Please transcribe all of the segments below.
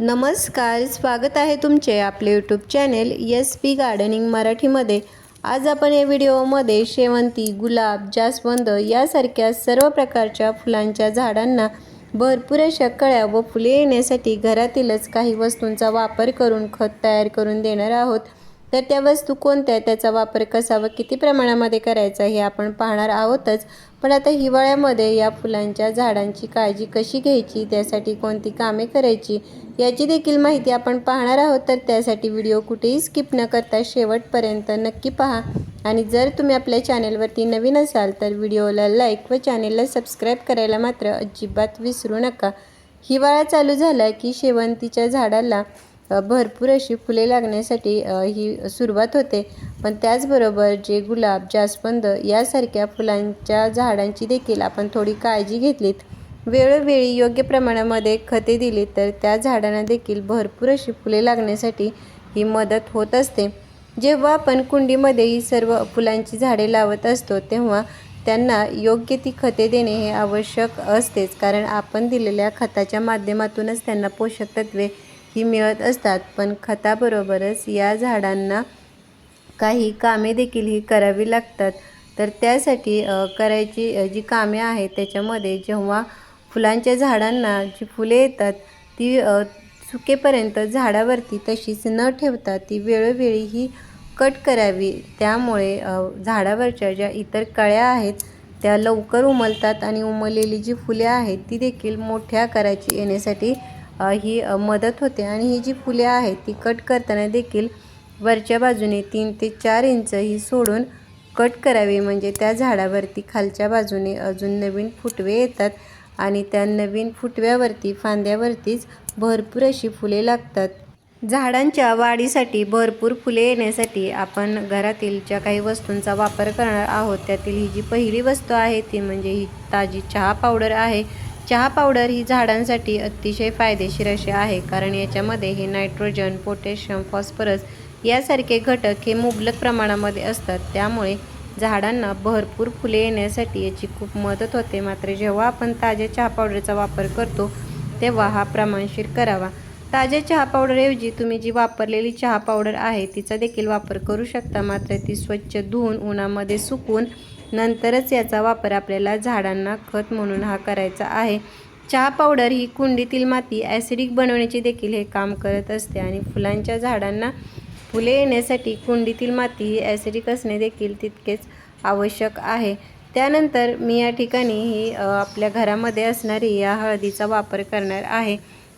नमस्कार स्वागत आहे तुमचे आपले YouTube channel S P gardening मराठीमध्ये. आज आपण या व्हिडिओमध्ये शेवंती गुलाब जास्वंद यासारख्या सर्व प्रकारच्या फुलांच्या झाडांना भरपूर अशा कळ्या व फुले येण्यासाठी घरातीलच काही वस्तूंचा वापर करून खत तयार करून देणार आहोत. तर त्या वस्तू कोणत्या त्याचा वापर कसा व किती प्रमाणामध्ये करायचा हे आपण पाहणार आहोतच. पण आता हिवाळ्यामध्ये या फुलांच्या झाडांची काळजी कशी घ्यायची? त्यासाठी कोणती कामे करायची? याची देखील माहिती आपण पाहणार आहोत. तर त्यासाठी व्हिडिओ कुठेही स्किप न करता शेवटपर्यंत नक्की पहा. आणि जर तुम्ही आपल्या चॅनेलवरती नवीन असाल तर व्हिडिओला लाईक व चॅनेलला सबस्क्राईब करायला मात्र अजिबात विसरू नका. हिवाळा चालू झाला की शेवंतीच्या झाडाला भरपूर अशी फुले लागण्यासाठी ही सुरुवात होते. पण त्याचबरोबर जे गुलाब जास्वंद यासारख्या फुलांच्या झाडांची देखील आपण थोडी काळजी घेतलीत. वेळोवेळी योग्य प्रमाणामध्ये खते दिली तर त्या झाडांना देखील भरपूर अशी फुले लागण्यासाठी ही मदत होत असते. जेव्हा आपण कुंडीमध्ये ही सर्व फुलांची झाडे लावत असतो तेव्हा त्यांना योग्य ती खते देणे हे आवश्यक असतेच. कारण आपण दिलेल्या खताच्या माध्यमातूनच त्यांना पोषक तत्वे ही मिळत असतात पण खताबरोबरच या झाडांना काही कामे देखील ही करावी लागतात. तर त्यासाठी करायची जी कामे आहेत त्याच्यामध्ये जेव्हा फुलांच्या झाडांना जी फुले येतात ती सुकेपर्यंत झाडावरती तशीच न ठेवता ती वेळोवेळी ही कट करावी. त्यामुळे झाडावरच्या ज्या इतर कळ्या आहेत त्या लवकर उमलतात आणि उमललेली जी फुले आहेत ती देखील मोठ्या आकाराची येण्यासाठी ही मदत होते. आणि ही जी फुले आहेत ती कट करताना देखील वरच्या बाजूने तीन ते चार इंच ही सोडून कट करावी. म्हणजे त्या झाडावरती खालच्या बाजूने अजून नवीन फुटवे येतात आणि त्या नवीन फुटव्यावरती फांद्यावरतीच भरपूर अशी फुले लागतात. झाडांच्या वाढीसाठी भरपूर फुले येण्यासाठी आपण घरातील ज्या काही वस्तूंचा वापर करणार आहोत त्यातील ही जी पहिली वस्तू आहे ती म्हणजे ही ताजी चहा पावडर आहे. चहा पावडर ही झाडांसाठी अतिशय फायदेशीर अशी आहे कारण याच्यामध्ये हे नायट्रोजन पोटॅशियम फॉस्फरस यासारखे घटक हे मुबलक प्रमाणामध्ये असतात. त्यामुळे झाडांना भरपूर फुले येण्यासाठी याची खूप मदत होते. मात्र जेव्हा आपण ताज्या चहा पावडरचा वापर करतो तेव्हा हा प्रमाणशीर करावा. ताज्या चहा पावडरऐवजी तुम्ही जी वापरलेली चहा पावडर आहे तिचा देखील वापर करू शकता. मात्र ती स्वच्छ धुवून उन्हामध्ये सुकून नंतरच याचा वापर आपल्याला झाडांना खत म्हणून हा करायचा आहे. चहा पावडर ही कुंडीतील माती ॲसिडिक बनवण्याचे देखील हे काम करत असते आणि फुलांच्या झाडांना फुले येण्यासाठी कुंडीतील माती ही ॲसिडिक असणे देखील तितकेच आवश्यक आहे. त्यानंतर मी या ठिकाणी ही आपल्या घरामध्ये असणारी या हळदीचा वापर करणार आहे.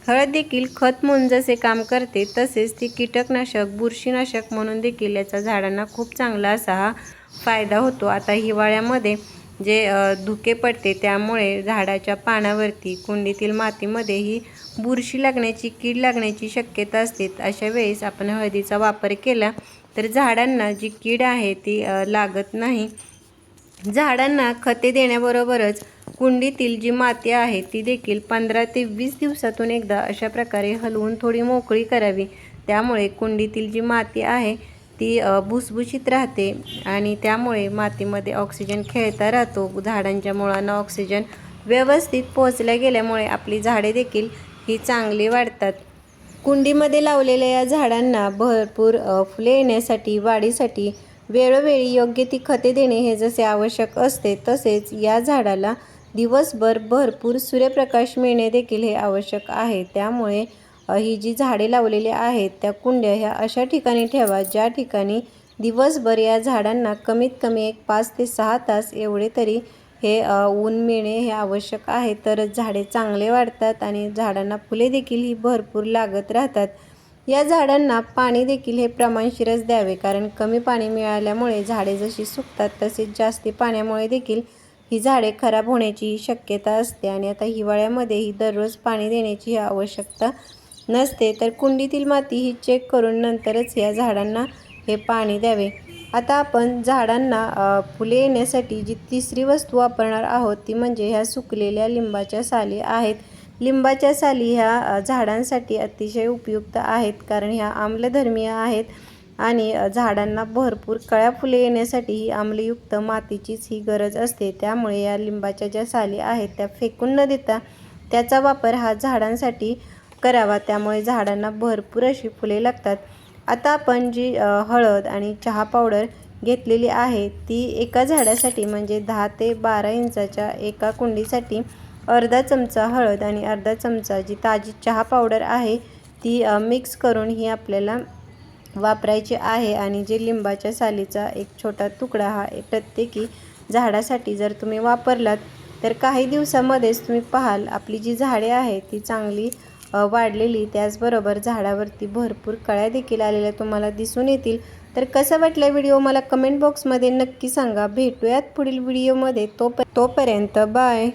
हळद देखील खत म्हणून जसे काम करते तसेच ती कीटकनाशक बुरशीनाशक म्हणून देखील याचा झाडांना खूप चांगला असा हा फायदा होतो. आता हिवाळ्यामध्ये जे धुके पडते त्यामुळे झाडाच्या पानावरती कुंडीतील मातीमध्ये ही बुरशी लागण्याची कीड लागण्याची शक्यता असते. अशा वेळेस आपण हळदीचा वापर केला तर झाडांना जी कीड आहे ती लागत नाही. झाडांना खते देण्याबरोबरच कुंडीतील जी माती आहे ती देखील पंधरा ते वीस दिवसातून एकदा अशा प्रकारे हलवून थोडी मोकळी करावी. त्यामुळे कुंडीतील जी माती आहे ती भुसभुशीत राहते आणि त्यामुळे मातीमध्ये ऑक्सिजन खेळता राहतो. झाडांच्या मुळांना ऑक्सिजन व्यवस्थित पोहोचल्या गेल्यामुळे आपली झाडे देखील ही चांगली वाढतात. कुंडीमध्ये लावलेल्या या झाडांना भरपूर फुले येण्यासाठी वाढीसाठी वेळोवेळी योग्य ती खते देणे हे जसे आवश्यक असते तसेच या झाडाला दिवसभर भरपूर सूर्यप्रकाश मिळणे देखील हे आवश्यक आहे. त्यामुळे ही जी झाडे लावलेली आहेत त्या कुंड्या ह्या अशा ठिकाणी ठेवा ज्या ठिकाणी दिवसभर या झाडांना कमीत कमी एक पाच ते सहा तास एवढे तरी हे ऊन मिळणे हे आवश्यक आहे. तरच झाडे चांगले वाढतात आणि झाडांना फुले देखील ही भरपूर लागत राहतात. या झाडांना पाणी देखील हे प्रमाणशीरच द्यावे कारण कमी पाणी मिळाल्यामुळे झाडे जशी सुकतात तसेच जास्ती पाण्यामुळे देखील ही झाडे खराब होण्याची शक्यता असते आणि आता हिवाळ्यामध्येही दररोज पाणी देण्याची आवश्यकता नसते तर कुंडीतील माती ही चेक करून नंतरच या झाडांना हे पाणी द्यावे. आता आपण झाडांना फुले येण्यासाठी जी तिसरी वस्तू वापरणार आहोत ती म्हणजे ह्या सुकलेल्या लिंबाच्या साली आहेत. लिंबाच्या साली ह्या झाडांसाठी अतिशय उपयुक्त आहेत कारण ह्या आम्लधर्मीय आहेत. आणि झाडांना भरपूर कळ्या फुले येण्यासाठी ही आम्लयुक्त मातीचीच ही गरज असते. त्यामुळे या लिंबाच्या ज्या साली आहेत त्या फेकून न देता त्याचा वापर हा झाडांसाठी करावा. त्यामुळे झाडांना भरपूर अशी फुले लागतात. आता आपण जी हळद आणि चहा पावडर घेतलेली आहे ती एका झाडासाठी म्हणजे दहा ते बारा इंचाच्या एका कुंडीसाठी अर्धा चमचा हळद आणि अर्धा चमचा जी ताजी चहा पावडर आहे ती मिक्स करून ही आपल्याला वापरायचे आहे आणि जे लिंबाच्या सालीचा एक छोटा तुकडा हा प्रत्येकी झाडासाठी जर तुम्ही वापरलात तर काही दिवसामध्येच तुम्ही पाहाल आपली जी झाडे आहेत ती चांगली वाढलेली. त्याचबरोबर झाडावरती भरपूर कळ्या देखील आलेल्या तुम्हाला दिसून येतील. तर कसं वाटलं व्हिडिओ मला कमेंट बॉक्समध्ये नक्की सांगा. भेटूयात पुढील व्हिडिओमध्ये. तो तोपर्यंत बाय.